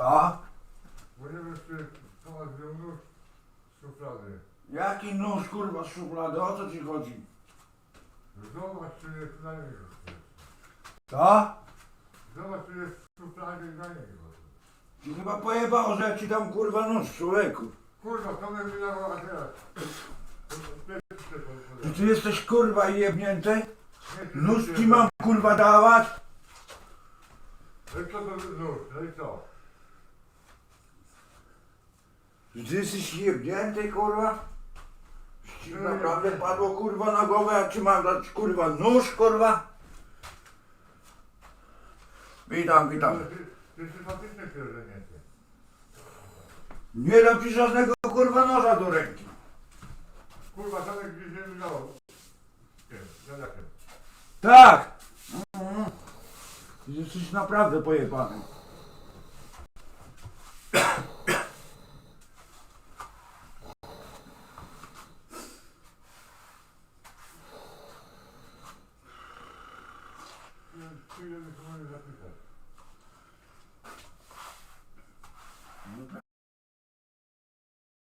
Nie wiem, czy Tomasz wziął nóż z szuflady. Jaki nóż kurwa z szuflady? O co ci chodzi? Zobacz, czy jest na niego. Co? Zobacz, czy jest w szufladzie i na niego. Ci chyba pojebało, że ja ci dam kurwa nóż, człowieku. Kurwa, Tomek mi dawał, a teraz. Czy ty jesteś kurwa jebnięty? Nie, czy Nóż ci mam kurwa dawać? No i co to nóż? No i co? Czy ty jesteś jebnięty kurwa? Czy Ci naprawdę padło kurwa na głowę, a ci mam dać kurwa nóż kurwa? Witam, witam. Ty, ty jesteś faktycznie pierdolnięty. Nie dam ci żadnego kurwa noża do ręki. Kurwa, Tomek gdzieś nie zadakiem. Tak! Mhm. Jesteś naprawdę pojebany. two other communities up there.